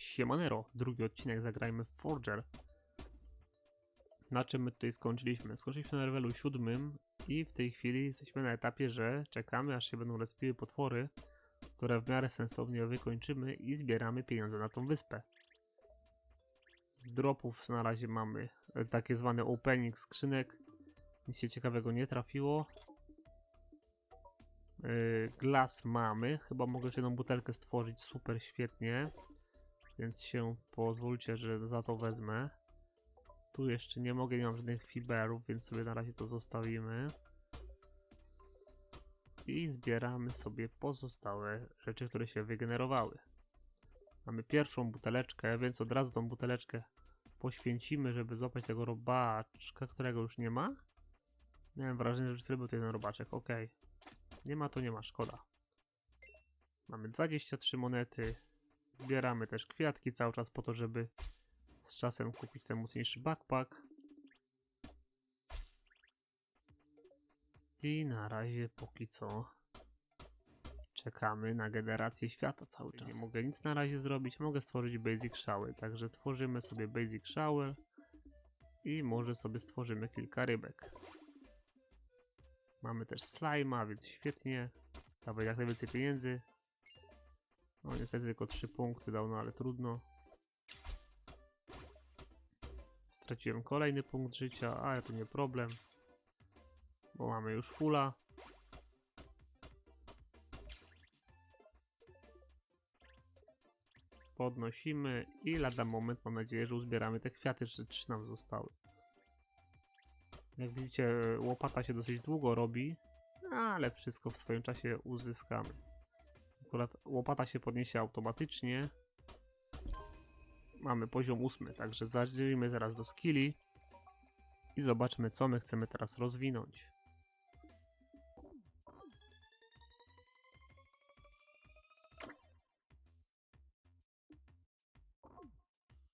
Siemanero, drugi odcinek zagrajmy w Forger. Na czym my tutaj skończyliśmy? Skończyliśmy na levelu siódmym i w tej chwili jesteśmy na etapie, że czekamy aż się będą respiły potwory, które w miarę sensownie wykończymy i zbieramy pieniądze na tą wyspę. Z dropów na razie mamy e, takie zwane opening skrzynek. Nic się ciekawego nie trafiło. Yy, Glas mamy. Chyba mogę jeszcze jedną butelkę stworzyć. Super, świetnie. Więc się pozwólcie, że za to wezmę. Tu jeszcze nie mogę, nie mam żadnych fiberów, więc sobie na razie to zostawimy. I zbieramy sobie pozostałe rzeczy, które się wygenerowały. Mamy pierwszą buteleczkę, więc od razu tą buteleczkę poświęcimy, żeby złapać tego robaczka, którego już nie ma. Miałem wrażenie, że był to jeden robaczek. Ok. Nie ma to nie ma, szkoda. Mamy 23 monety. Zbieramy też kwiatki cały czas po to, żeby z czasem kupić ten mocniejszy backpack. I na razie póki co czekamy na generację świata cały czas. Nie mogę nic na razie zrobić, mogę stworzyć basic shower, także tworzymy sobie basic shower i może sobie stworzymy kilka rybek. Mamy też slima, więc świetnie. Dawaj jak najwięcej pieniędzy. No niestety tylko 3 punkty dał, no ale trudno. Straciłem kolejny punkt życia, ale to nie problem. Bo mamy już fulla. Podnosimy i lada moment mam nadzieję, że uzbieramy te kwiaty, że trzy nam zostały. Jak widzicie, łopata się dosyć długo robi, ale wszystko w swoim czasie uzyskamy. Akurat łopata się podniesie automatycznie. Mamy poziom ósmy, także zajrzyjmy teraz do skilli i zobaczmy, co my chcemy teraz rozwinąć.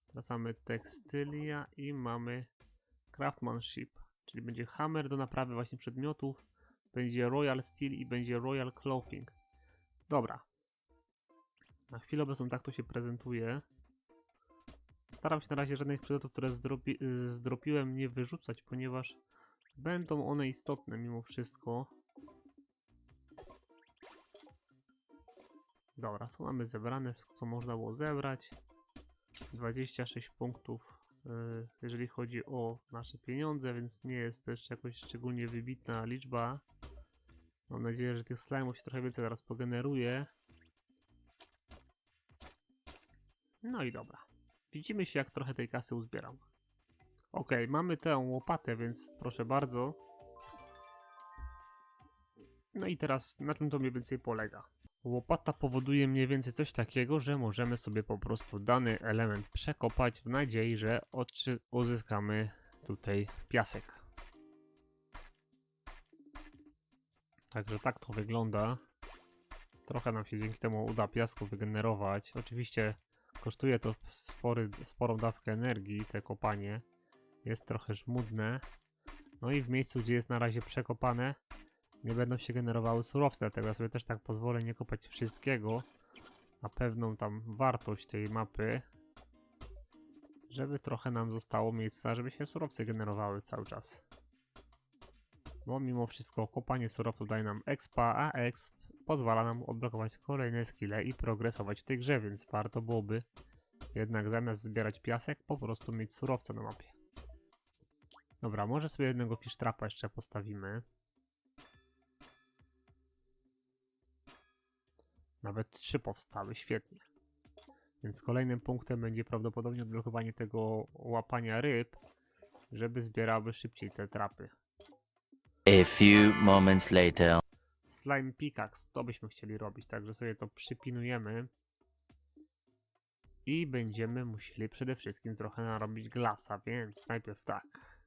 Teraz mamy tekstylia i mamy craftsmanship, czyli będzie hammer do naprawy właśnie przedmiotów, będzie royal steel i będzie royal clothing. Dobra. Na chwilę obecną tak to się prezentuje. Staram się na razie żadnych przedmiotów, które zdropi, y, zdropiłem nie wyrzucać, ponieważ będą one istotne mimo wszystko. Dobra, tu mamy zebrane wszystko, co można było zebrać. 26 punktów, y, jeżeli chodzi o nasze pieniądze, więc nie jest też jakoś szczególnie wybitna liczba. Mam nadzieję, że tych slime'ów się trochę więcej zaraz pogeneruje. No i dobra. Widzimy się, jak trochę tej kasy uzbieram. Ok, mamy tę łopatę, więc proszę bardzo. No i teraz na czym to mniej więcej polega? Łopata powoduje mniej więcej coś takiego, że możemy sobie po prostu dany element przekopać w nadziei, że uzyskamy tutaj piasek. Także tak to wygląda. Trochę nam się dzięki temu uda piasku wygenerować. Oczywiście kosztuje to spory, sporą dawkę energii, te kopanie. Jest trochę żmudne. No i w miejscu, gdzie jest na razie przekopane, nie będą się generowały surowce, dlatego ja sobie też tak pozwolę nie kopać wszystkiego na pewną tam wartość tej mapy, żeby trochę nam zostało miejsca, żeby się surowce generowały cały czas. Bo mimo wszystko kopanie surowców daje nam expa, a exp pozwala nam odblokować kolejne skille i progresować w tej grze, więc warto byłoby jednak zamiast zbierać piasek, po prostu mieć surowce na mapie. Dobra, może sobie jednego fish trapa jeszcze postawimy. Nawet trzy powstały, świetnie. Więc kolejnym punktem będzie prawdopodobnie odblokowanie tego łapania ryb, żeby zbierały szybciej te trapy. A few moments later. Slime pickaxe, to byśmy chcieli robić, także sobie to przypinujemy. I będziemy musieli przede wszystkim trochę narobić glasa, więc najpierw tak.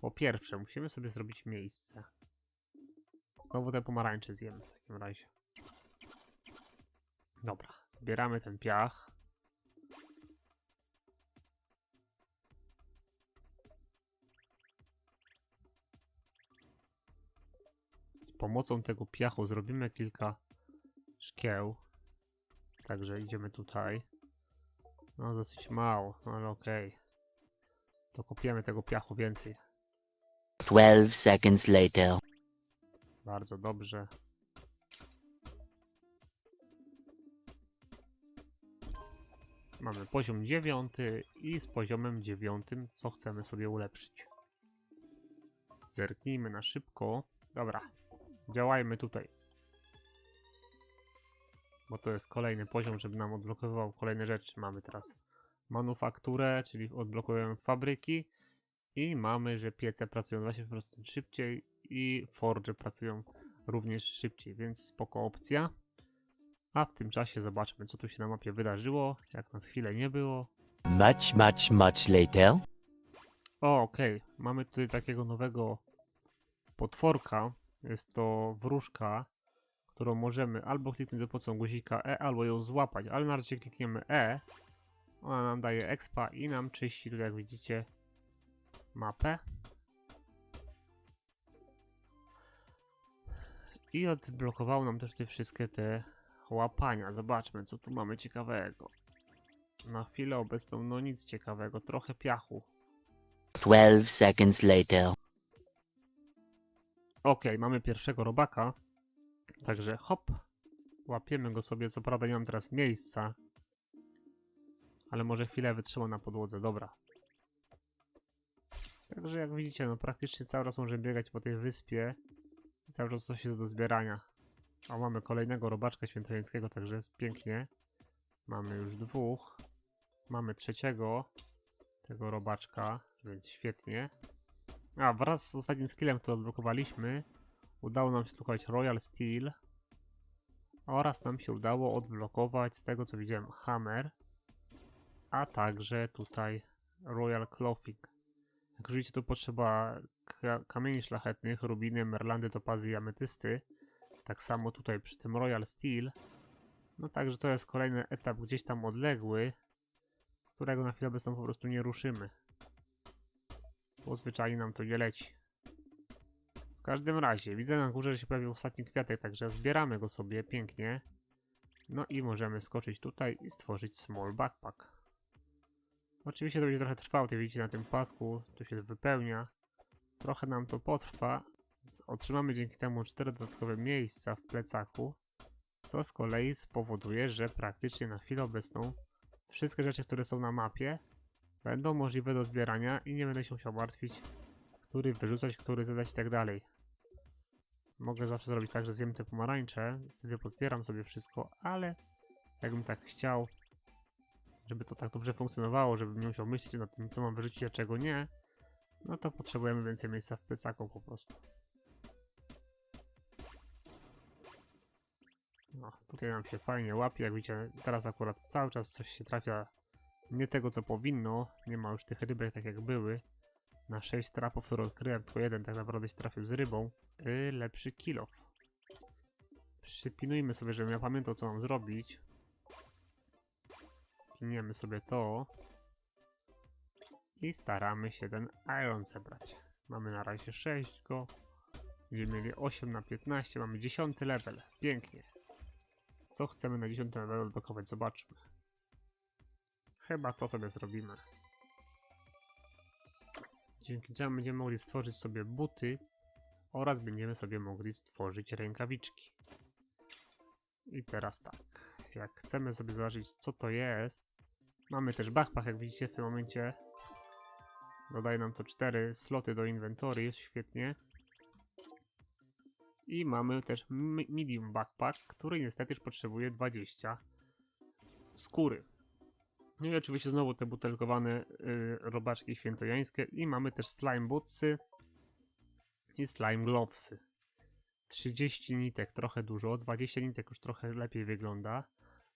Po pierwsze, musimy sobie zrobić miejsce. Znowu te pomarańcze zjemy w takim razie. Dobra, zbieramy ten piach. Pomocą tego piachu zrobimy kilka szkieł. Także idziemy tutaj. No dosyć mało, ale okej. To kopiemy tego piachu więcej. 12 seconds later. Bardzo dobrze. Mamy poziom dziewiąty i z poziomem dziewiątym co chcemy sobie ulepszyć. Zerknijmy na szybko. Dobra, działajmy tutaj. Bo to jest kolejny poziom, żeby nam odblokowywał kolejne rzeczy. Mamy teraz manufakturę, czyli odblokujemy fabryki i mamy, że piece pracują 20% szybciej i forge pracują również szybciej, więc spoko opcja. A w tym czasie zobaczmy, co tu się na mapie wydarzyło, jak nas chwilę nie było. Much, much, much later. O, okej, mamy tutaj takiego nowego potworka. Jest to wróżka, którą możemy albo kliknąć za pomocą guzika E, albo ją złapać, ale na razie klikniemy E. Ona nam daje expa i nam czyści, tutaj jak widzicie, mapę. I odblokowało nam też te wszystkie te łapania. Zobaczmy, co tu mamy ciekawego. Na chwilę obecną, no nic ciekawego, trochę piachu. 12 seconds later. Okej, mamy pierwszego robaka. Także hop. Łapiemy go sobie. Co prawda nie mam teraz miejsca. Ale może chwilę wytrzyma na podłodze. Dobra. Także jak widzicie, no praktycznie cały czas możemy biegać po tej wyspie. I cały czas coś jest do zbierania. A mamy kolejnego robaczka świętojańskiego, także pięknie. Mamy już dwóch. Mamy trzeciego tego robaczka, więc świetnie. A, wraz z ostatnim skillem, który odblokowaliśmy, udało nam się odblokować Royal Steel oraz nam się udało odblokować, z tego co widziałem, Hammer, a także tutaj Royal Clothing. Jak widzicie, tu potrzeba ka- kamieni szlachetnych, rubiny, merlandy, topazy i ametysty. Tak samo tutaj przy tym Royal Steel. No także to jest kolejny etap gdzieś tam odległy, którego na chwilę obecną po prostu nie ruszymy bo zwyczajnie nam to nie leci. W każdym razie, widzę na górze, że się pojawił ostatni kwiatek, także zbieramy go sobie pięknie. No i możemy skoczyć tutaj i stworzyć small backpack. Oczywiście to będzie trochę trwało, to widzicie na tym pasku, to się wypełnia. Trochę nam to potrwa. Otrzymamy dzięki temu 4 dodatkowe miejsca w plecaku, co z kolei spowoduje, że praktycznie na chwilę obecną wszystkie rzeczy, które są na mapie, będą możliwe do zbierania i nie będę się musiał martwić, który wyrzucać, który zadać i tak dalej. Mogę zawsze zrobić tak, że zjem te pomarańcze, wtedy pozbieram sobie wszystko, ale jakbym tak chciał, żeby to tak dobrze funkcjonowało, żebym nie musiał myśleć nad tym, co mam wyrzucić, a czego nie, no to potrzebujemy więcej miejsca w plecaku po prostu. No, tutaj nam się fajnie łapie, jak widzicie, teraz akurat cały czas coś się trafia nie tego co powinno, nie ma już tych rybek tak jak były. Na 6 trapów, które odkryłem, tylko jeden tak naprawdę się trafił z rybą. Yy, lepszy kill off. Przypinujmy sobie, żebym ja pamiętał co mam zrobić. Piniemy sobie to. I staramy się ten iron zebrać. Mamy na razie 6 go. Będziemy mieli 8 na 15, mamy 10 level. Pięknie. Co chcemy na 10 level odblokować? Zobaczmy. Chyba to sobie zrobimy. Dzięki czemu będziemy mogli stworzyć sobie buty oraz będziemy sobie mogli stworzyć rękawiczki. I teraz tak, jak chcemy sobie zobaczyć co to jest, mamy też backpack, jak widzicie w tym momencie. Dodaje nam to 4 sloty do inwentory, świetnie. I mamy też medium backpack, który niestety już potrzebuje 20 skóry. No i oczywiście znowu te butelkowane y, robaczki świętojańskie i mamy też slime bootsy i slime glovesy. 30 nitek trochę dużo, 20 nitek już trochę lepiej wygląda.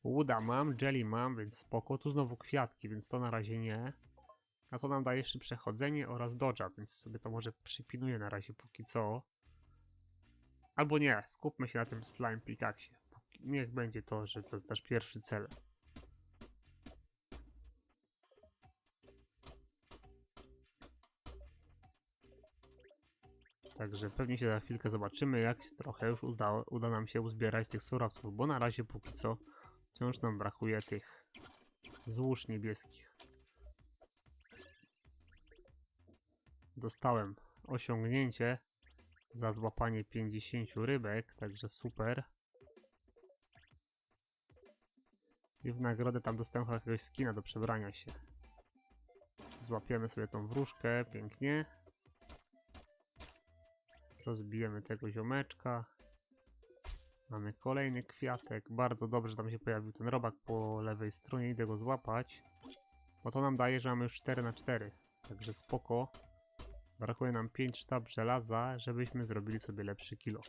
Wooda mam, jelly mam, więc spoko. Tu znowu kwiatki, więc to na razie nie. A to nam daje szybsze chodzenie oraz dodge'a, więc sobie to może przypinuję na razie póki co. Albo nie, skupmy się na tym slime pickaxe. Niech będzie to, że to jest nasz pierwszy cel. Także pewnie się za chwilkę zobaczymy, jak trochę już uda, uda nam się uzbierać tych surowców, bo na razie póki co wciąż nam brakuje tych złóż niebieskich. Dostałem osiągnięcie za złapanie 50 rybek, także super. I w nagrodę tam dostałem jakiegoś skina do przebrania się. Złapiemy sobie tą wróżkę, pięknie. Rozbijemy tego ziomeczka. Mamy kolejny kwiatek. Bardzo dobrze, że tam się pojawił ten robak po lewej stronie. Idę go złapać. Bo to nam daje, że mamy już 4 na 4 Także spoko. Brakuje nam 5 sztab żelaza, żebyśmy zrobili sobie lepszy kilo.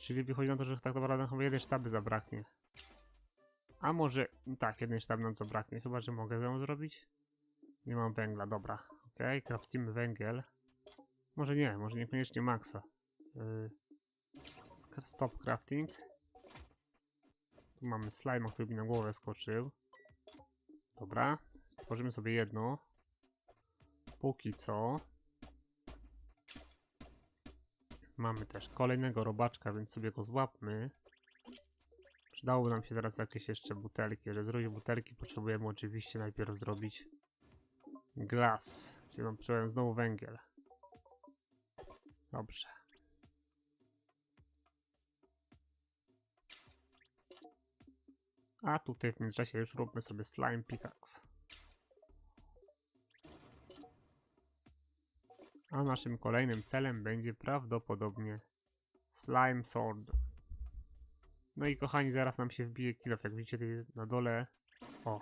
Czyli wychodzi na to, że tak naprawdę chyba jednej sztaby zabraknie. A może... Tak, jednej sztaby nam zabraknie. Chyba, że mogę ją zrobić? Nie mam węgla, dobra. Okej, crafcimy węgiel. Może nie, może niekoniecznie maksa. Yy, stop crafting. Tu mamy slime, który mi na głowę skoczył. Dobra, stworzymy sobie jedno. Póki co. Mamy też kolejnego robaczka, więc sobie go złapmy. Przydałoby nam się teraz jakieś jeszcze butelki. Żeby zrobić butelki, potrzebujemy oczywiście najpierw zrobić Glass, czyli mam przyjąłem znowu węgiel. Dobrze. A tutaj w międzyczasie już róbmy sobie slime pickaxe. A naszym kolejnym celem będzie prawdopodobnie slime sword. No i kochani, zaraz nam się wbije kilof. Jak widzicie tutaj na dole. O,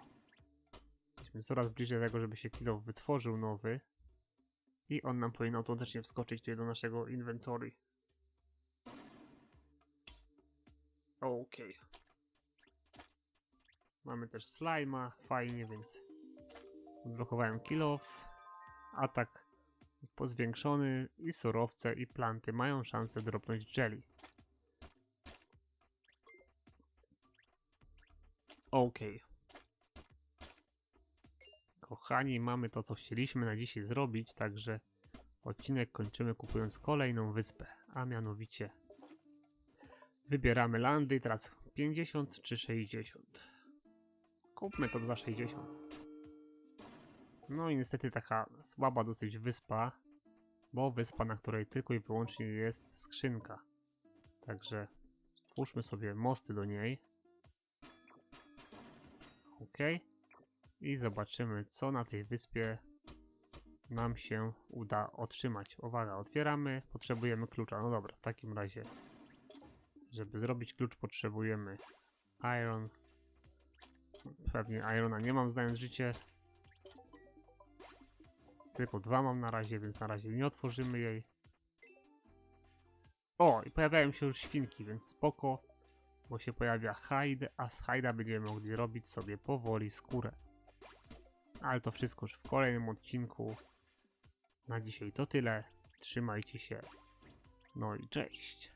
Jesteśmy coraz bliżej tego, żeby się kilo wytworzył nowy. I on nam powinien automatycznie wskoczyć tutaj do naszego inventory. Okej. Mamy też slima, fajnie, więc odblokowałem kilof. Atak pozwiększony i surowce i planty mają szansę dropnąć jelly. Okej. Kochani, mamy to, co chcieliśmy na dzisiaj zrobić, także odcinek kończymy kupując kolejną wyspę, a mianowicie wybieramy landy, teraz 50 czy 60. Kupmy to za 60. No i niestety taka słaba dosyć wyspa, bo wyspa, na której tylko i wyłącznie jest skrzynka. Także stwórzmy sobie mosty do niej. Okej i zobaczymy, co na tej wyspie nam się uda otrzymać. Uwaga, otwieramy, potrzebujemy klucza. No dobra, w takim razie, żeby zrobić klucz, potrzebujemy iron. Pewnie irona nie mam, znając życie. Tylko dwa mam na razie, więc na razie nie otworzymy jej. O, i pojawiają się już świnki, więc spoko, bo się pojawia hide, a z hide'a będziemy mogli robić sobie powoli skórę. Ale to wszystko już w kolejnym odcinku. Na dzisiaj to tyle. Trzymajcie się. No i cześć.